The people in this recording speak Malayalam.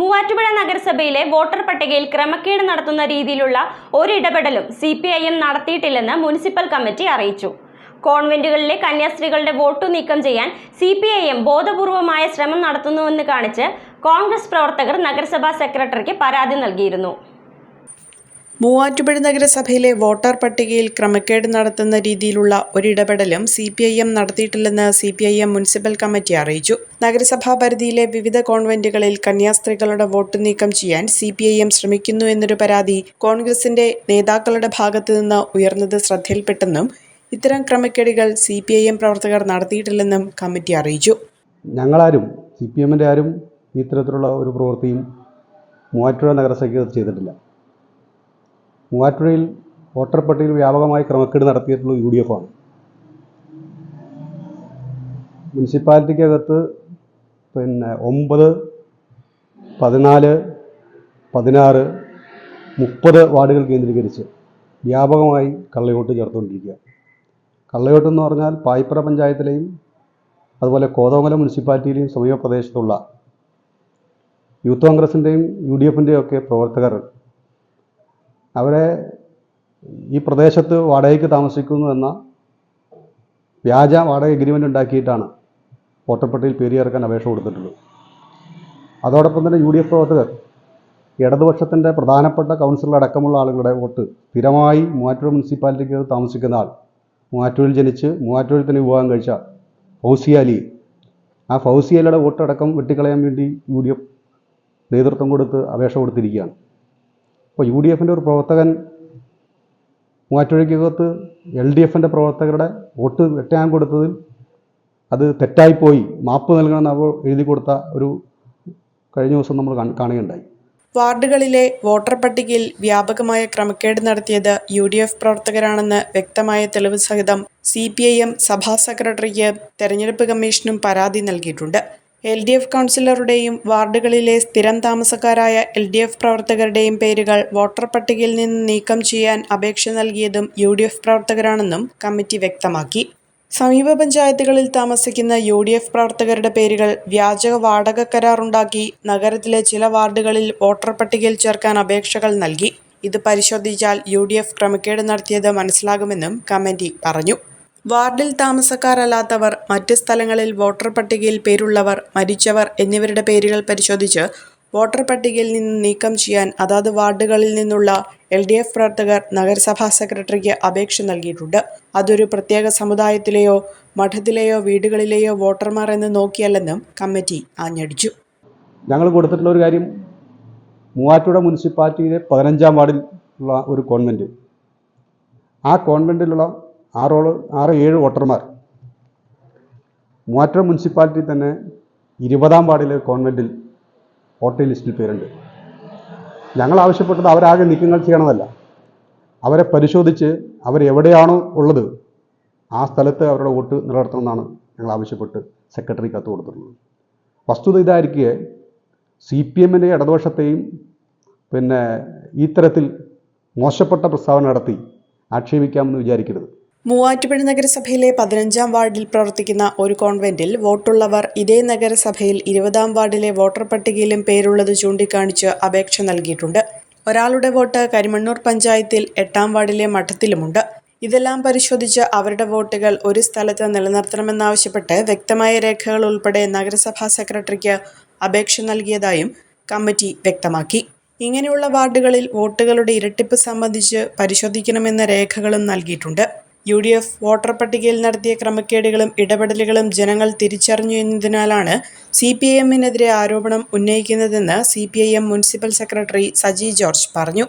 മൂവാറ്റുപുഴ നഗരസഭയിലെ വോട്ടർ പട്ടികയിൽ ക്രമക്കേട് നടത്തുന്ന രീതിയിലുള്ള ഒരിടപെടലും സി പി ഐ എം നടത്തിയിട്ടില്ലെന്ന് മുനിസിപ്പൽ കമ്മിറ്റി അറിയിച്ചു. കോൺവെന്റുകളിലെ കന്യാസ്ത്രീകളുടെ വോട്ടു നീക്കം ചെയ്യാൻ സി പി ഐ എം ബോധപൂർവമായ ശ്രമം നടത്തുന്നുവെന്ന് കാണിച്ച് കോൺഗ്രസ് പ്രവർത്തകർ നഗരസഭാ സെക്രട്ടറിക്ക് പരാതി നൽകിയിരുന്നു. മൂവാറ്റുപുഴ നഗരസഭയിലെ വോട്ടർ പട്ടികയിൽ ക്രമക്കേട് നടത്തുന്ന രീതിയിലുള്ള ഒരിടപെടലും C P I M നടത്തിയിട്ടില്ലെന്ന് C P I M municipal committee അറിയിച്ചു. നഗരസഭാ പരിധിയിലെ വിവിധ കോൺവെന്റുകളിൽ കന്യാസ്ത്രീകളുടെ വോട്ട് നീക്കം ചെയ്യാൻ സി പി ഐ എം ശ്രമിക്കുന്നു എന്നൊരു പരാതി കോൺഗ്രസിന്റെ നേതാക്കളുടെ ഭാഗത്തു നിന്ന് ഉയർന്നത് ശ്രദ്ധയിൽപ്പെട്ടെന്നും ഇത്തരം ക്രമക്കേടുകൾ സി പി ഐ എം പ്രവർത്തകർ നടത്തിയിട്ടില്ലെന്നും കമ്മിറ്റി അറിയിച്ചു. ഞങ്ങളാരും സി പി എമ്മിന്റെ ആരും ഇത്തരത്തിലുള്ള ഒരു പ്രവൃത്തിയും മൂവാറ്റുപുഴ നഗരസഭയ്ക്ക് ചെയ്തിട്ടില്ല. മൂവാറ്റുപുഴയിൽ വോട്ടർ പട്ടികയിൽ വ്യാപകമായി ക്രമക്കേട് നടത്തിയിട്ടുള്ള യു ഡി എഫ് ആണ്. മുനിസിപ്പാലിറ്റിക്കകത്ത് പിന്നെ ഒമ്പത് പതിനാല് പതിനാറ് മുപ്പത് വാർഡുകൾ കേന്ദ്രീകരിച്ച് വ്യാപകമായി കള്ളയോട്ട് ചേർത്തുകൊണ്ടിരിക്കുക. കള്ളയോട്ട് എന്ന് പറഞ്ഞാൽ പായിപ്പറ പഞ്ചായത്തിലെയും അതുപോലെ കോതമംഗലം മുനിസിപ്പാലിറ്റിയിലെയും സമീപ പ്രദേശത്തുള്ള യൂത്ത് കോൺഗ്രസിന്റെയും യു ഡി എഫിന്റെയും ഒക്കെ പ്രവർത്തകർ അവരെ ഈ പ്രദേശത്ത് വാടകയ്ക്ക് താമസിക്കുന്നു എന്ന വ്യാജ വാടക എഗ്രിമെന്റ് ഉണ്ടാക്കിയിട്ടാണ് വോട്ടർപട്ടികയിൽ പേര് ചേർക്കാൻ അപേക്ഷ കൊടുത്തിട്ടുള്ളത്. അതോടൊപ്പം തന്നെ യു ഡി എഫ് പ്രവർത്തകർ ഇടതുപക്ഷത്തിന്റെ പ്രധാനപ്പെട്ട കൗൺസിലർ അടക്കമുള്ള ആളുകളുടെ വോട്ട് സ്ഥിരമായി മൂവാറ്റൂർ മുനിസിപ്പാലിറ്റിക്ക് താമസിക്കുന്ന ആൾ മൂവാറ്റൂരിൽ ജനിച്ച് മൂവാറ്റൂരിൽ തന്നെ വിവാഹം കഴിച്ച ഫൗസിയാലി ആ ഫൗസിയാലിയുടെ വോട്ടടക്കം വെട്ടിക്കളയാൻ വേണ്ടി യു ഡി എഫ് നേതൃത്വം കൊടുത്ത് അപേക്ഷ കൊടുത്തിരിക്കുകയാണ്. അപ്പോൾ യു ഡി എഫിന്റെ ഒരു പ്രവർത്തകൻ മൂവാറ്റുപുഴയ്ക്കകത്ത് എൽ ഡി എഫിന്റെ പ്രവർത്തകരുടെ വോട്ട് വെട്ടാൻ കൊടുത്തതിൽ അത് തെറ്റായിപ്പോയി. മാപ്പ് നൽകണമെന്ന് അവർ എഴുതി കൊടുത്ത ഒരു കഴിഞ്ഞ ദിവസം നമ്മൾ കാണ- കാണുകയുണ്ടായി. വാർഡുകളിലെ വോട്ടർ പട്ടികയിൽ വ്യാപകമായ ക്രമക്കേട് നടത്തിയത് യു ഡി എഫ് പ്രവർത്തകരാണെന്ന് വ്യക്തമായ തെളിവ് സഹിതം സി പി ഐ എം സഭാ സെക്രട്ടറിക്ക് തെരഞ്ഞെടുപ്പ് കമ്മീഷനും പരാതി നൽകിയിട്ടുണ്ട്. എൽ ഡി എഫ് കൗൺസിലറുടെയും വാർഡുകളിലെ സ്ഥിരം താമസക്കാരായ എൽ ഡി എഫ് പ്രവർത്തകരുടെയും പേരുകൾ വോട്ടർ പട്ടികയിൽ നിന്ന് നീക്കം ചെയ്യാൻ അപേക്ഷ നൽകിയതും യു ഡി എഫ് പ്രവർത്തകരാണെന്നും കമ്മിറ്റി വ്യക്തമാക്കി. സമീപ പഞ്ചായത്തുകളിൽ താമസിക്കുന്ന യു ഡി എഫ് പ്രവർത്തകരുടെ പേരുകൾ വ്യാജ വാടക കരാറുണ്ടാക്കി നഗരത്തിലെ ചില വാർഡുകളിൽ വോട്ടർ പട്ടികയിൽ ചേർക്കാൻ അപേക്ഷകൾ നൽകി. ഇത് പരിശോധിച്ചാൽ യു ഡി എഫ് ക്രമക്കേട് നടത്തിയത് മനസ്സിലാകുമെന്നും കമ്മിറ്റി പറഞ്ഞു. വാർഡിൽ താമസക്കാരല്ലാത്തവർ മറ്റ് സ്ഥലങ്ങളിൽ വോട്ടർ പട്ടികയിൽ പേരുള്ളവർ മരിച്ചവർ എന്നിവരുടെ പേരുകൾ പരിശോധിച്ച് വോട്ടർ പട്ടികയിൽ നിന്ന് നീക്കം ചെയ്യാൻ അതാത് വാർഡുകളിൽ നിന്നുള്ള എൽ ഡി എഫ് പ്രവർത്തകർ നഗരസഭാ സെക്രട്ടറിക്ക് അപേക്ഷ നൽകിയിട്ടുണ്ട്. അതൊരു പ്രത്യേക സമുദായത്തിലെയോ മഠത്തിലെയോ വീടുകളിലെയോ വോട്ടർമാർ എന്ന് നോക്കിയല്ലെന്നും കമ്മിറ്റി ആഞ്ഞടിച്ചു. ഞങ്ങൾ കൊടുത്തിട്ടുള്ള ഒരു കാര്യം മൂവാറ്റുപുഴ മുനിസിപ്പാലിറ്റിയിലെ പതിനഞ്ചാം വാർഡിൽ ഉള്ള ഒരു കോൺവെന്റ് ആ കോൺവെന്റിലുള്ള ആറോൾ ആറ് ഏഴ് വോട്ടർമാർ. മൂവാറ്റുപുഴ മുനിസിപ്പാലിറ്റി തന്നെ ഇരുപതാം വാർഡിലെ കോൺവെന്റിൽ വോട്ടർ ലിസ്റ്റിൽ പേരുണ്ട്. ഞങ്ങൾ ആവശ്യപ്പെട്ടത് അവരാകെ നീക്കങ്ങൾ ചെയ്യണമെന്നല്ല അവരെ പരിശോധിച്ച് അവരെവിടെയാണോ ഉള്ളത് ആ സ്ഥലത്ത് അവരുടെ വോട്ട് നിലനിർത്തണമെന്നാണ് ഞങ്ങൾ ആവശ്യപ്പെട്ട് സെക്രട്ടറി കത്ത് കൊടുത്തിട്ടുള്ളത്. വസ്തുത ഇതായിരിക്കെ സി പി എമ്മിന്റെ ഇടതുപക്ഷത്തെയും പിന്നെ ഇത്തരത്തിൽ തരത്തിൽ മോശപ്പെട്ട പ്രസ്താവന നടത്തി ആക്ഷേപിക്കാമെന്ന് വിചാരിക്കരുത്. മൂവാറ്റുപുഴ നഗരസഭയിലെ പതിനഞ്ചാം വാർഡിൽ പ്രവർത്തിക്കുന്ന ഒരു കോൺവെന്റിൽ വോട്ടുള്ളവർ ഇതേ നഗരസഭയിൽ ഇരുപതാം വാർഡിലെ വോട്ടർ പട്ടികയിലും പേരുള്ളത് ചൂണ്ടിക്കാണിച്ച് അപേക്ഷ നൽകിയിട്ടുണ്ട്. ഒരാളുടെ വോട്ട് കരിമണ്ണൂർ പഞ്ചായത്തിൽ എട്ടാം വാർഡിലെ മഠത്തിലുമുണ്ട്. ഇതെല്ലാം പരിശോധിച്ച് അവരുടെ വോട്ടുകൾ ഒരു സ്ഥലത്ത് നിലനിർത്തണമെന്നാവശ്യപ്പെട്ട് വ്യക്തമായ രേഖകൾ ഉൾപ്പെടെ നഗരസഭാ സെക്രട്ടറിക്ക് അപേക്ഷ നൽകിയതായും കമ്മിറ്റി വ്യക്തമാക്കി. ഇങ്ങനെയുള്ള വാർഡുകളിൽ വോട്ടുകളുടെ ഇരട്ടിപ്പ് സംബന്ധിച്ച് പരിശോധിക്കണമെന്ന രേഖകളും നൽകിയിട്ടുണ്ട്. യു ഡി എഫ് വോട്ടർ പട്ടികയിൽ നടത്തിയ ക്രമക്കേടുകളും ഇടപെടലുകളും ജനങ്ങൾ തിരിച്ചറിഞ്ഞു എന്നതിനാലാണ് സി പി ഐ എമ്മിനെതിരെ ആരോപണം ഉന്നയിക്കുന്നതെന്ന് C P I M municipal secretary Saji George പറഞ്ഞു.